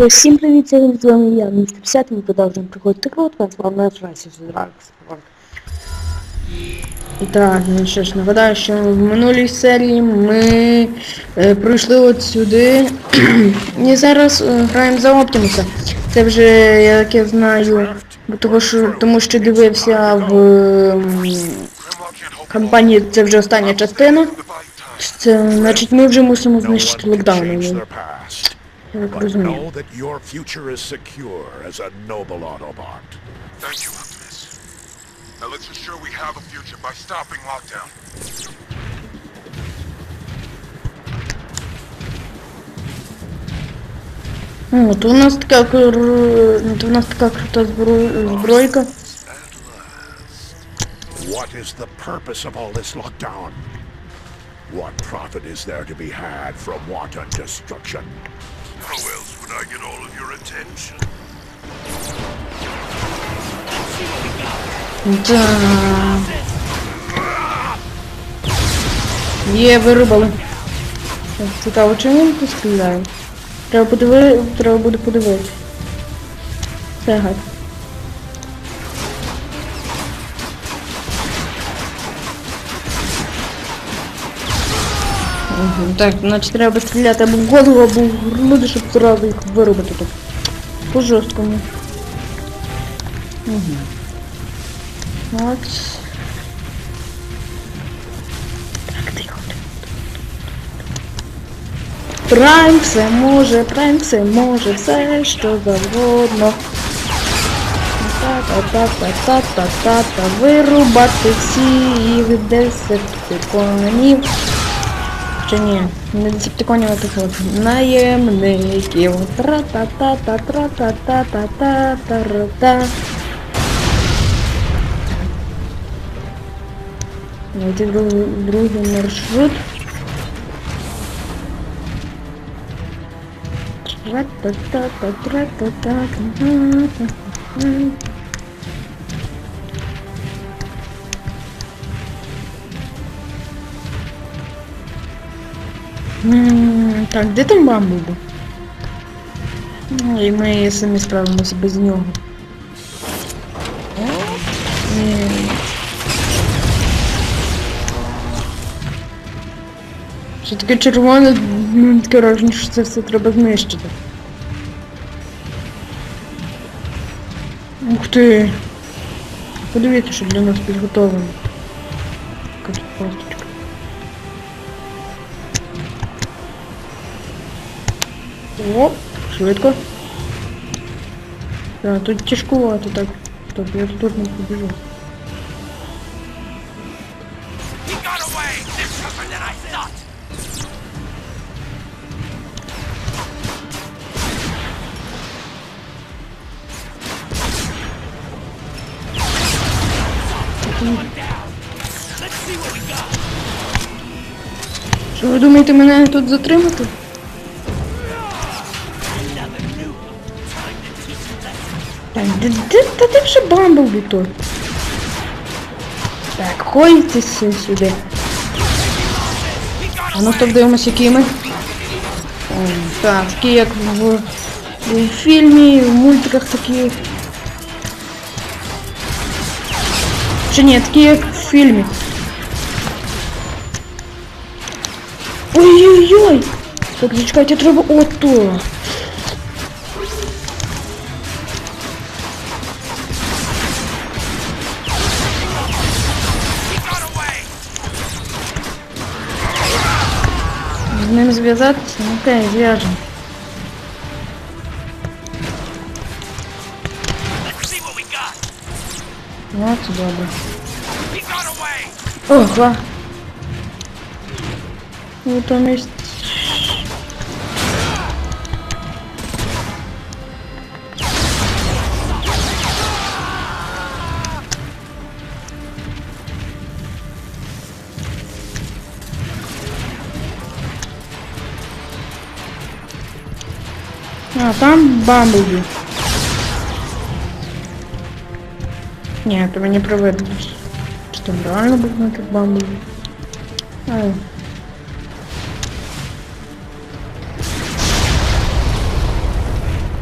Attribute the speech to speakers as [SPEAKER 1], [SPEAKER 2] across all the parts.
[SPEAKER 1] Е, Всім привіт, сьогодні з вами я, містер 50, ми продовжуємо проходити гру Transformers Rise Dark
[SPEAKER 2] І так, ну що ж, нагадаю, що в минулій серії ми е, пройшли от сюди. І зараз е, граємо за Оптимуса. Це вже, як я знаю, бо що, тому що дивився в ем, кампанії, це вже остання частина. Це, значить, ми вже мусимо знищити локдаун. Я так
[SPEAKER 3] But
[SPEAKER 2] розумію.
[SPEAKER 3] know that your future is secure as a noble Autobot.
[SPEAKER 4] Thank you, Optimus. Now let's ensure we have a future by stopping lockdown.
[SPEAKER 2] О, то у нас така кр- то у нас така крута збро- збройка.
[SPEAKER 3] What is the purpose of all this lockdown? What profit is there to be had from wanton destruction?
[SPEAKER 4] How I get all of your attention?
[SPEAKER 2] Да. Є, вирубали. Цікаво, чим він постріляє? стріляє? Треба подиви... Треба буде подивитися. Це гад. Угу, так, значить треба стріляти або в голову, або в груди, щоб зразу їх вирубити тут. По жорсткому. Угу. От. Так, тихо. Прайм все може, прайм все може, все що завгодно. Та-та-та-та-та-та-та-та, вирубати всіх десептиконів. Чи ні? Не ну, типа, десептиконів отиход. Наємників. Тра-та-та-та-тра-та-та-та-та-та-та. Найти ну, другий маршрут. Тра-та-та-та-тра-та-та-та-та-та-та. Так, де там бамбуби? І ми самі справимося без нього. Що таке червоне, таке що це все треба знищити. Ух ти! Подивіться, що для нас підготовлено. Така О, швидко. Так, тут тяжкувато так. Стоп, я тут не побіжу. Що ви думаєте мене тут затримати? Та де вже Бамблбі той? Так, ходьтеся сюди. А ну стоп дивимося, які ми. Так, такі як в, в фільмі, в мультиках такі. Чи ні, такі як в фільмі. Ой-ой-ой! Так, зачекайте, треба ото. Одним зв'язати? Ну окей, зв'яжемо. Ну, це добре. Охла. Ну, там есть А там бамблби. Не, этого не проведусь. Что реально будет на этот бамблби? Ай.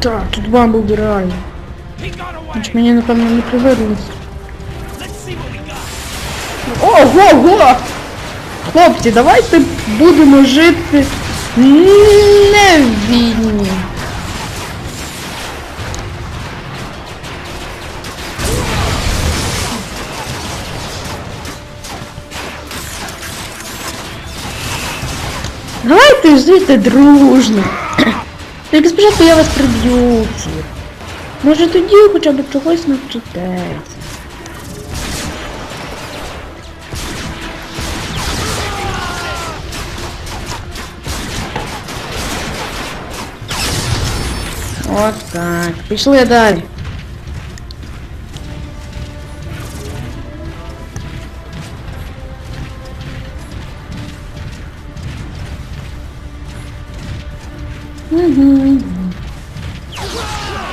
[SPEAKER 2] Так, тут бамблби реально. Значит, меня, напомню, не привырлось. Ого-го! Хлопці, давайте будемо жити невільні. Давайте жити дружно. Тільки спочатку я вас приб'ю всіх. Може тоді хоча б чогось навчитесь. От так. Пішли далі. Угу.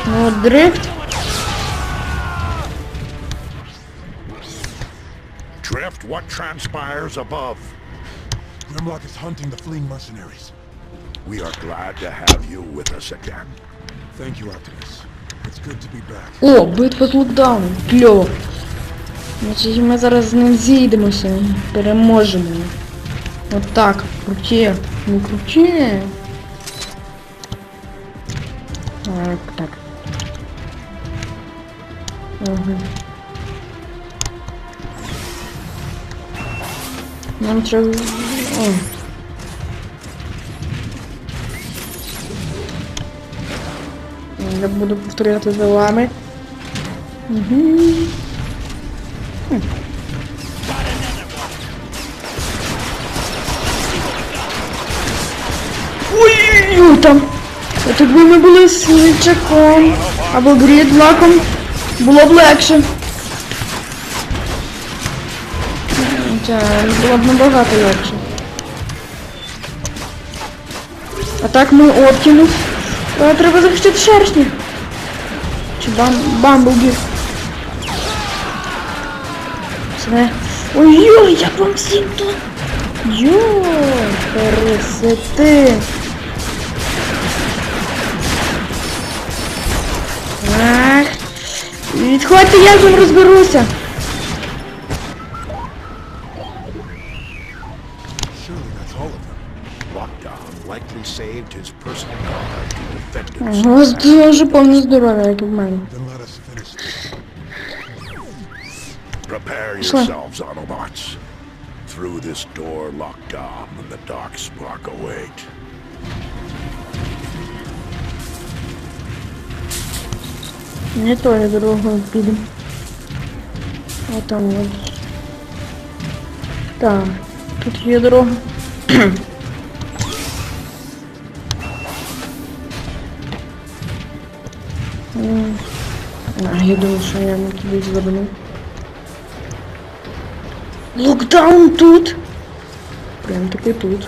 [SPEAKER 2] Ну, от дрифт.
[SPEAKER 3] Drift what transpires above.
[SPEAKER 4] Grimlock is hunting the fleeing mercenaries.
[SPEAKER 3] We are glad to have you with us again.
[SPEAKER 4] Thank you, Optimus. It's good to be back.
[SPEAKER 2] О, битва з локдауном. Кльово. Значить, ми зараз з ним зійдемося переможемо. От так. Круті. Ну круті. Так, так. Ага. Нам треба... О. Я буду повторяти за вами. Угу. Ой-ой-ой, там. От якби ми були з Личаком або Грідлаком, було б легше. Було б набагато легше. А так ми Оптимус. Треба захистити шершні. Чи бам бамблбі. Все. Ой-ой, як вам всім тут? Йо, пересети. Ах. Відходьте, я з ним розберуся. У вас дуже повне здоров'я, як в мене.
[SPEAKER 3] Prepare yourselves, Autobots. Through this door lockdown and the dark spark await.
[SPEAKER 2] Не тою дорогою підемо. Отам от. Так, тут є дорога. М, А, я думаю, що я не туди зверну. Локдаун тут! Прям таки тут.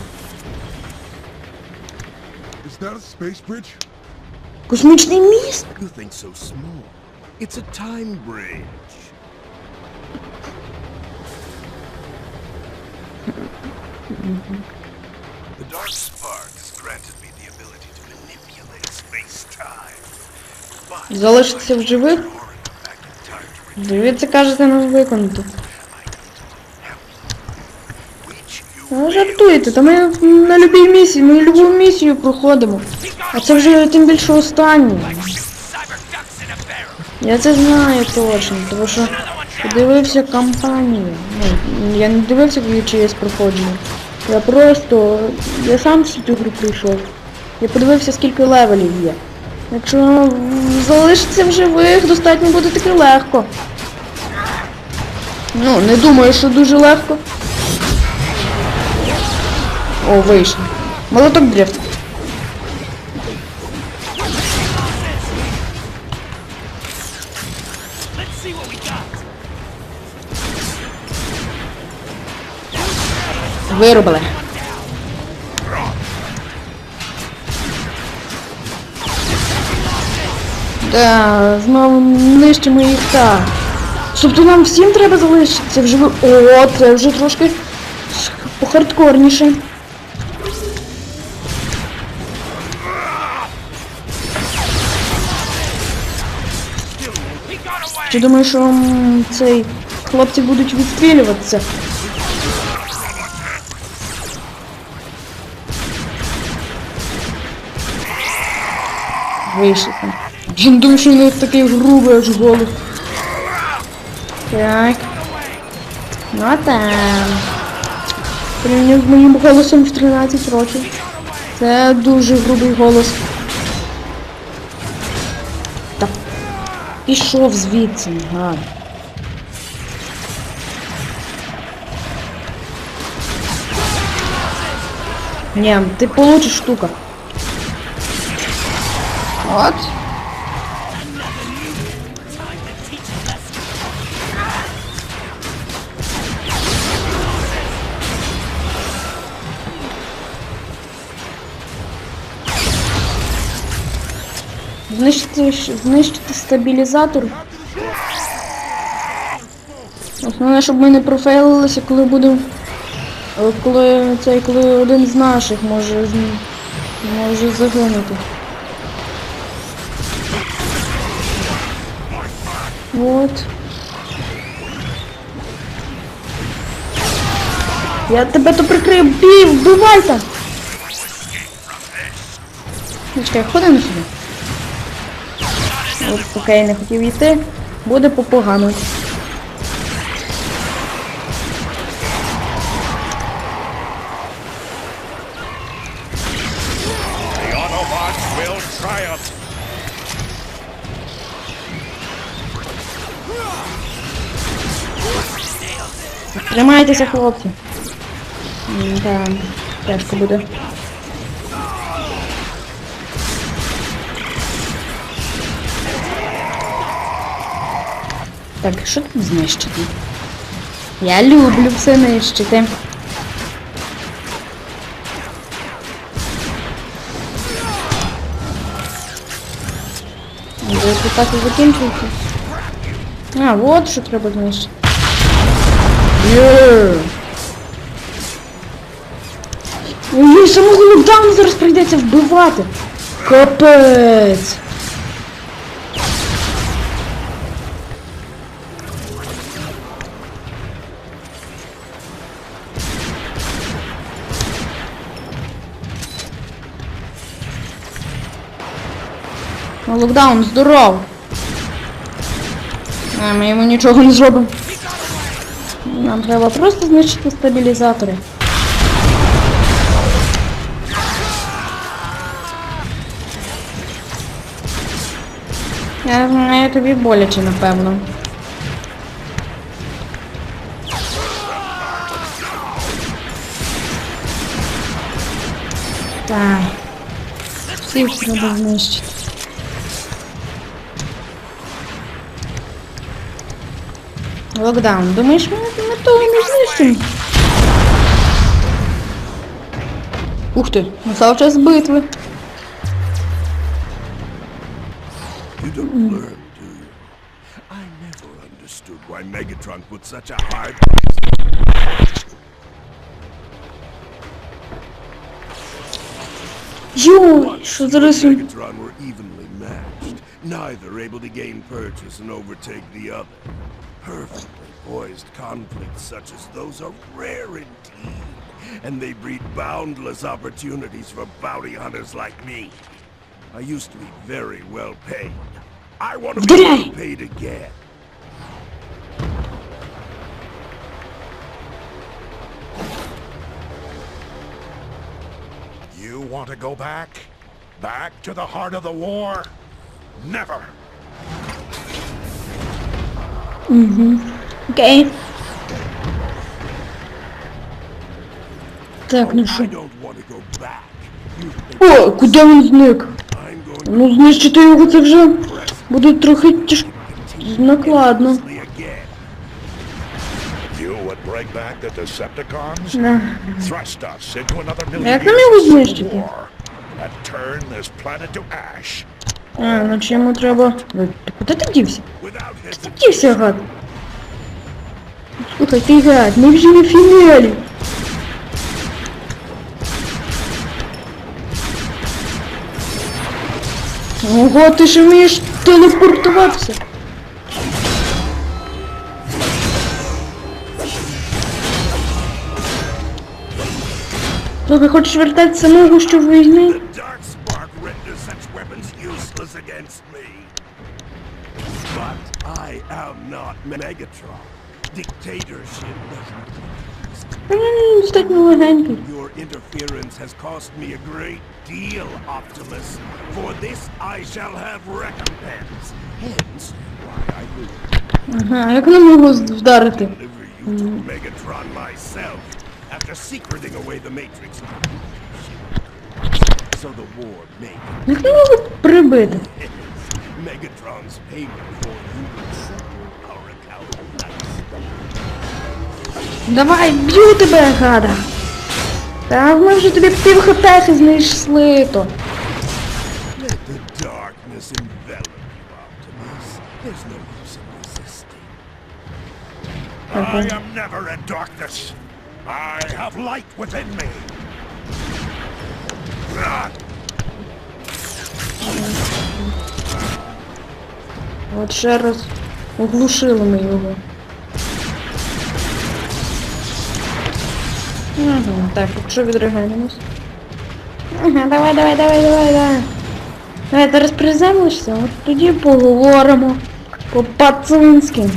[SPEAKER 4] Is that a space bridge?
[SPEAKER 2] Космічний міст?
[SPEAKER 5] You think so small. It's a time bridge. The Dark Spark has granted me the ability to manipulate space-time.
[SPEAKER 2] Залишиться в живих? Дивіться, кажете, нам виконати.
[SPEAKER 5] reach you.
[SPEAKER 2] Ну, жартуєте, та ми на любій місії, ми любу місію проходимо. А це вже тим більше останнє. Я це знаю точно, тому що подивився кампанію. Ну, я не дивився чиєсь проходження. Я просто. Я сам всю цю гру прийшов. Я подивився, скільки левелів є. Якщо залишиться в живих, достатньо буде таки легко. Ну, не думаю, що дуже легко. О, вийшло. Молоток дрифт. Виробили. Да, знову нищимо їх так. Тобто нам всім треба залишитися вже. О, це вже трошки похардкорніше. Чи думаєш, що цей хлопці будуть відстрілюватися? Вийшли там. Я не думаю, що він такий грубий аж голос. Так. Ну там. Порівняно з моїм голосом в 13 років. Це дуже грубий голос. Та пішов звідси, гад. Ні, ти получиш штука. От. Знищити, знищити стабілізатор. Основне, щоб ми не профейлилися, коли будемо. е, Коли цей, коли один з наших може, може загинути. От. Я тебе то прикрив, бій, вбивай там! Ну, Чекай, ходимо сюди. Я не хотів йти, буде попогано. Тримайтеся, хлопці. Да, тяжко буде. Так, що тут знищити? Я люблю все нищити. Так і закінчується? А, от що треба знищити. Є. Ой, самого локдауну зараз прийдеться вбивати. Капець. Ну, Локдаун, здоров. А, ми йому нічого не зробимо. Нам треба просто знищити стабілізатори. Я знаю, тобі боляче, напевно. Так. Всіх треба знищити. Локдаун. Думаєш, ми, ми того не знищимо? Ух ти, настав час битви.
[SPEAKER 3] You you? Why Megatron put such a high price.
[SPEAKER 2] Йой, що зараз.
[SPEAKER 3] Megatron were evenly matched, neither able to gain purchase and overtake the other. Perfectly poised conflicts such as those are rare indeed, and they breed boundless opportunities for bounty hunters like me. I used to be very well paid. I want to be well paid again. You want to go back? Back to the heart of the war? Never!
[SPEAKER 2] Окей. Так, ну що? О, куди він зник?
[SPEAKER 3] I'm going to
[SPEAKER 2] Ну, знищити його це вже буде трохи тяж... накладно. Як нам його знищити? А, ну чи йому треба... Куди ти дівся? Втікся, гад. Слухай, ты гад, мы вже на фіналі. Ого, ти ж вмієш телепортуватися. Тобі хочеш вертатися ногу, щоб війни?
[SPEAKER 3] I am not Megatron. Dictatorship doesn't
[SPEAKER 2] Та він достатньо легенький.
[SPEAKER 3] Your interference has cost me a great deal, Optimus. For this I shall have recompense. Hence, why I will
[SPEAKER 2] Ага, а як нам його з- вдарити?
[SPEAKER 3] deliver you to Megatron myself after secreting away the Matrix. So the war may
[SPEAKER 2] Як нам його прибити?
[SPEAKER 3] Megatron's payment for you settle our account nicely.
[SPEAKER 2] Давай, б'ю тебе, гада. Та ми вже тобі пів хп знайшли то.
[SPEAKER 3] Let the darkness envelop you, Optimus. There's no use in resisting.
[SPEAKER 5] I am never in darkness. I have light within me.
[SPEAKER 2] От ще раз оглушили ми його. Ага, так, якщо відрегаємось. Ага, давай, давай, давай, давай, давай. Давай, зараз приземлишся, от тоді поговоримо по-пацанськи.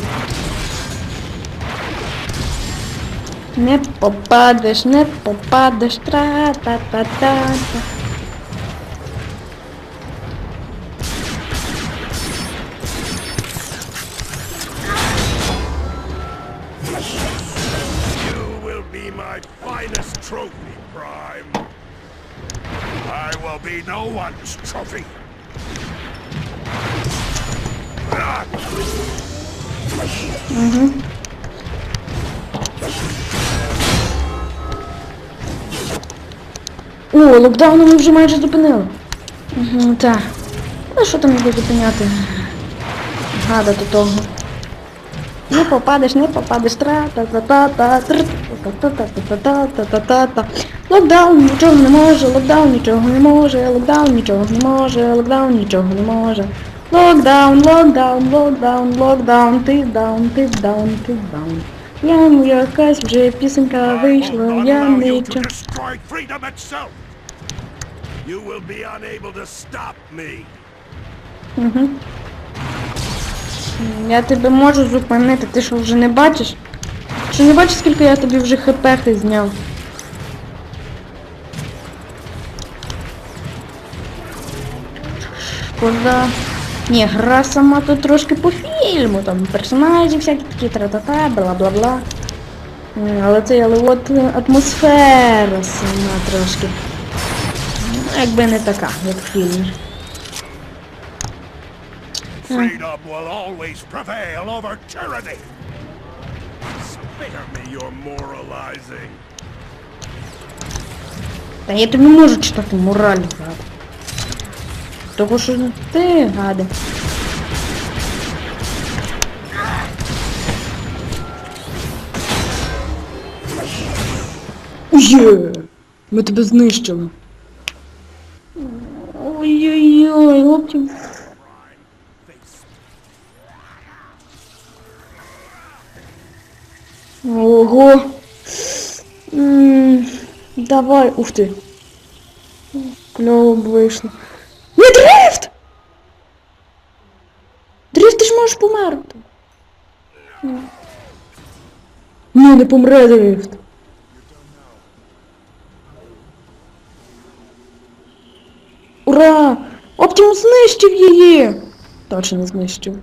[SPEAKER 2] Не попадеш, не попадеш, тра-та-та-та-та.
[SPEAKER 3] My finest trophy, Prime.
[SPEAKER 5] I will be no one's trophy. Ah!
[SPEAKER 2] О, локдаун ми вже майже зупинили. Угу, так. Ну що там його зупиняти? Гада до того. Не попадеш, не попадеш. тра та та та та тр та та та та та та та та Локдаун нічого не може, локдаун нічого не може, локдаун нічого не може, локдаун нічого не може. Локдаун, локдаун, локдаун, локдаун, ти даун, ти даун, ти даун. Я ну якась вже пісенька вийшла, я
[SPEAKER 5] itself.
[SPEAKER 3] You will be unable to stop me.
[SPEAKER 2] Угу. Я тебе можу зупинити, ти що вже не бачиш? Чи не бачиш, скільки я тобі вже хп зняв? Шкода. Ні, гра сама тут трошки по фільму, там персонажі всякі такі тра-та-та, бла-бла-бла. Але це але от е, атмосфера сама трошки. Ну, Якби не така, як в фільмі.
[SPEAKER 5] Freedom will always prevail over tyranny.
[SPEAKER 3] Spare me your moralizing.
[SPEAKER 2] Та я тобі можу читати мораль, гад. Того що ти гаде. Є! Ми тебе знищили. Ой-ой-ой, хлопці. Ого. М, Давай, ух. Кльово б вийшло. Не дрифт! Дрифт, ти ж можеш померти. Ні. Ні, не помре дрифт. Ура! Оптимус знищив її! Точно знищив.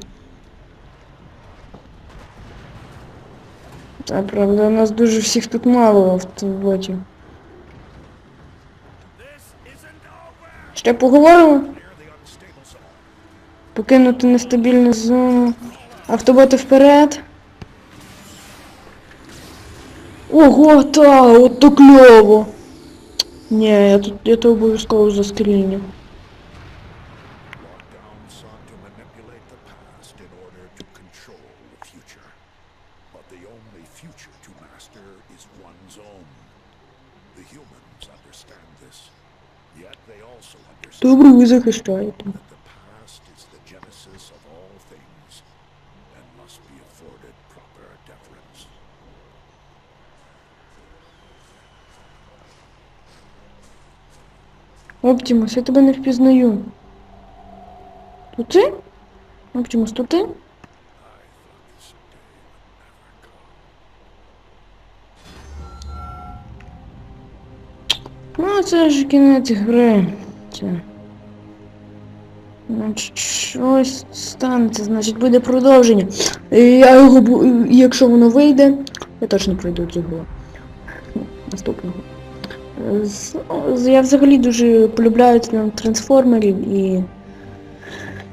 [SPEAKER 2] Та правда, нас дуже всіх тут мало в автоботі. Ще поговоримо? Покинути нестабільну зону. Автоботи вперед. Ого, та, от то кльово. Ні, я тут я то обов'язково заскріню.
[SPEAKER 5] Lockdown sought to manipulate the past in order to control the future. But the only future to master is one's own. The humans understand this. Yet they also understand
[SPEAKER 2] Добре, ви захищаєте.
[SPEAKER 5] that the past is the genesis of all things and must be afforded proper deference.
[SPEAKER 2] Оптимус, я тебе не впізнаю. То ти? Оптимус, то ти? Ну, це ж кінець гри. Це. Значить, щось станеться, значить буде продовження. Я його, бу- якщо воно вийде, я точно пройду. Ну, Наступного. Я взагалі дуже полюбляю тран- трансформерів і.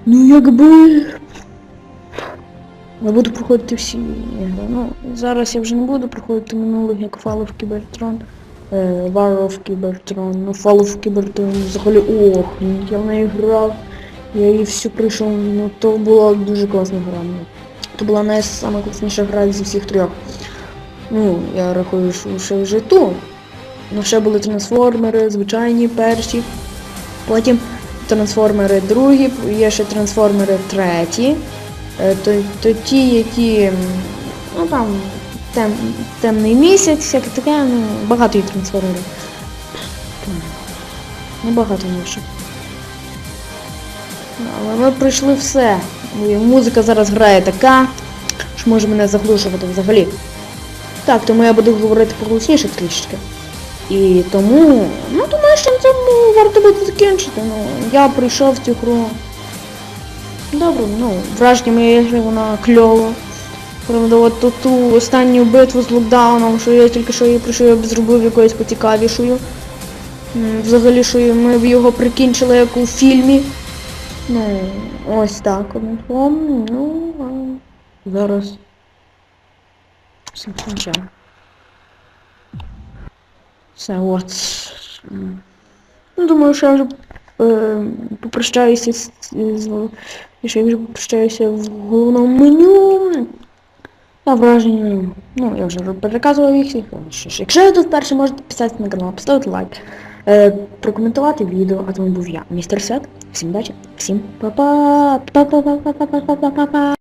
[SPEAKER 2] Ну якби. Я буду проходити всі ігри. Ну, зараз я вже не буду проходити минулих, як Fall of Cybertron, е, War of Cybertron, ну Fall of Cybertron взагалі ох, я в неї грав. Я її всю пройшов, ну то була дуже класна гра. Ну, То була найкласніша гра зі всіх трьох. Ну, я рахую, що ще вже ту. Ну, ще були трансформери, звичайні перші. Потім трансформери другі, є ще трансформери треті. Е, То, то ті, які. Ну там тем, темний місяць, всяке таке, ну, багато є трансформерів. Ну, багато інших. Але ми пройшли все. І музика зараз грає така, що може мене заглушувати взагалі. Так, тому я буду говорити поголосніше трішечки. І тому, ну думаю, що на цьому варто буде закінчити. Ну, я прийшов в цю гру. Добре, ну, враження моєї гри вона кльова. Правда, от ту, ту останню битву з локдауном, що я тільки що її пройшов, я б зробив якоюсь поцікавішою. Взагалі, що ми б його прикінчили як у фільмі. Ну, ось так словом, ну, а зараз все. Все, от. Ну, думаю, що я вже е, попрощаюся з, з що я вже попрощаюся в головному меню. Та враження, ну, я вже переказував їх всіх. Якщо ви тут вперше можете підписатися на канал, поставити лайк, е, прокоментувати відео, а тому був я, містер Сет. Всім удачі, всім па-па, па-па-па-па-па-па-па-па.